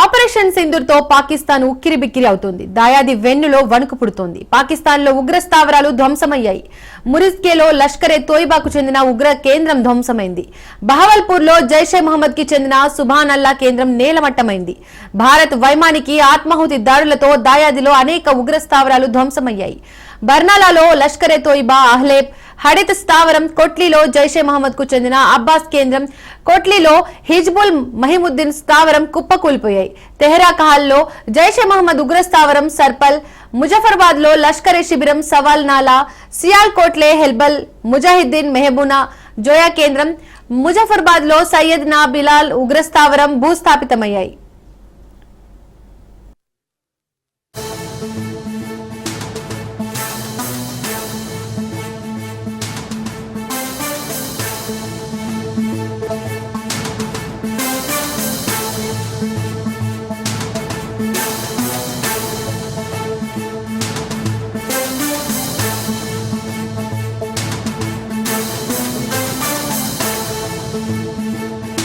Operation సింధూర్తో Pakistan ఉక్కిరిబిక్కిరి అవుతుంది. దాయాది వెన్నులో వణుకు పుడుతోంది. పాకిస్తాన్లో ఉగ్ర స్థావరాలు ధ్వంసమయ్యాయి. మురిస్కేలో లష్కరే తోయిబాకు చెందిన ఉగ్ర కేంద్రం ధ్వంసమైంది. బహవల్పూర్లో జైషే మహమ్మద్కి చెందిన సుభాన్ అల్లా కేంద్రం నేలమట్టమైంది. భారత్ వైమానికి ఆత్మాహుతి దాడులతో దాయాదిలో అనేక ఉగ్ర స్థావరాలు ధ్వంసమయ్యాయి. బర్నాలాలో లష్కరే తోయిబా అహ్లేబ్ హడిత్ స్థావరం కొట్లీలో జైషే మహమ్మద్కు చెందిన అబ్బాస్ కేంద్రం. కొట్లీలో హిజ్బుల్ మహిముద్దీన్ స్థావరం కుప్పకూలిపోయాయి. తెహరా కహాల్లో జైషే మహమ్మద్ ఉగ్ర స్థావరం సర్పల్ ముజఫర్బాద్లో లష్కరే శిబిరం సవాల్ నాలా సియాల్ కోట్లే హెల్బల్ ముజాహిద్దీన్ మెహబూనా జోయా కేంద్రం ముజఫర్బాద్లో సయ్యద్ నా బిలాల్ ఉగ్ర స్థావరం భూస్థాపితమయ్యాయి. Música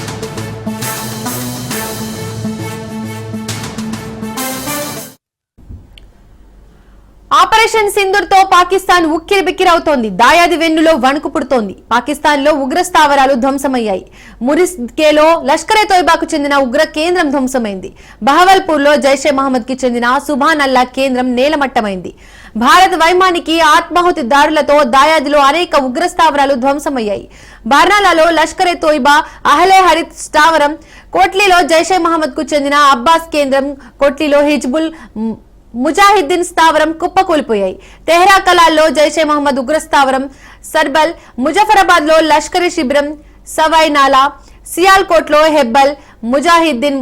ఆపరేషన్ సింధూర్తో పాకిస్తాన్ ఉక్కిరి బిక్కిరవుతోంది. దాయాది వెన్నులో వణుకు పుడుతోంది. పాకిస్తాన్లో ఉగ్ర స్థావరాలు ధ్వంసమయ్యాయి. మురిస్కేలో లష్కరే తోయిబాకు చెందిన ఉగ్ర కేంద్రం ధ్వంసమైంది. బహవల్పూర్లో జైషే మహమ్మద్కి చెందిన సుభాన్ అల్లా కేంద్రం నేలమట్టమైంది. భారత్ వైమానికి ఆత్మాహుతి దారులతో దాయాదిలో అనేక ఉగ్ర స్థావరాలు ధ్వంసమయ్యాయి. బార్నాలాలో లష్కరే తోయిబా అహలే హరిత్ స్థావరం కోట్లీలో జైషే మహమ్మద్కు చెందిన అబ్బాస్ కేంద్రం కోట్లీలో హిజ్బుల్ ముజాహిద్దీన్ స్థావరం కుప్పకూలిపోయాయి. తెహ్రా కలాల్లో జైషే మహమ్మద్ ఉగ్ర స్థావరం సర్బల్ ముజఫరాబాద్లో లష్కరీ శిబిరం సవై నాలా సియాల్కోట్లో హెబ్బల్ ముజాహిద్దీన్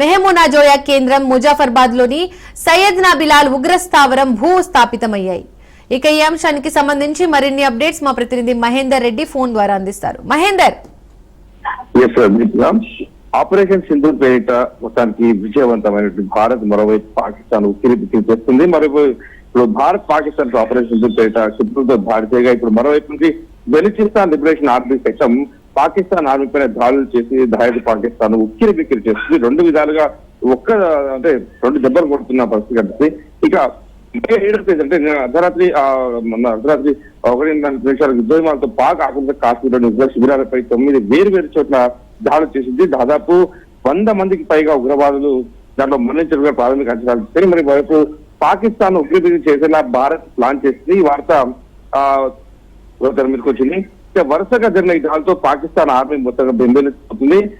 మెహమూనా జోయా కేంద్రం ముజాఫర్బాద్లోని సయ్యద్ బిలాల్ ఉగ్ర స్థావరం భూ స్థాపితమయ్యాయి ఇక ఈ అంశానికి సంబంధించి మరిన్ని అప్డేట్స్ మా ప్రతినిధి మహేందర్ రెడ్డి ఫోన్ ద్వారా అందిస్తారు. మహేందర్. ఆపరేషన్ సింధు పేరిట మొత్తానికి విజయవంతమైనటువంటి భారత్ మరోవైపు పాకిస్తాన్ ఉక్కిరి బిక్కిరి చేస్తుంది మరోవైపు ఇప్పుడు భారత్ పాకిస్తాన్ ఆపరేషన్ సింధు పేరిట శత్రువులతో భారతీయగా ఇప్పుడు మరోవైపు నుంచి బెలిచిస్తాన్ లిబరేషన్ ఆర్మీ సైతం పాకిస్తాన్ ఆర్మీ పైన దాడులు చేసి దాడి పాకిస్తాన్ ఉక్కిరి బిక్కిరి చేస్తుంది. రెండు విధాలుగా ఒక్క అంటే రెండు దెబ్బలు కొడుతున్న పరిస్థితి కనిపిస్తుంది. ఇక మే ఏడో తేదీ అంటే అర్ధరాత్రి మన అర్ధరాత్రి ఒకటి నిమిషాలకు యుద్ధవిమానాలతో పాక్ ఆకుండా కాశ్మీర్లోని ఉగ్ర శిబిరాలపై తొమ్మిది వేరు వేరు చోట్ల దాడులు చేసింది. దాదాపు వంద మందికి పైగా ఉగ్రవాదులు దాంట్లో మరణించిన ప్రాథమిక అంచనాలు ఇచ్చాయి. మరి వైపు పాకిస్తాన్ ఉగ్రవాదం చేసేలా భారత్ ప్లాన్ చేసింది. ఈ వార్త ఆ, మీదకి వచ్చింది. వరుసగా జరిగిన ఈ దాడులతో పాకిస్తాన్ ఆర్మీ మొత్తంగా బెంబేలెత్తుతుంది.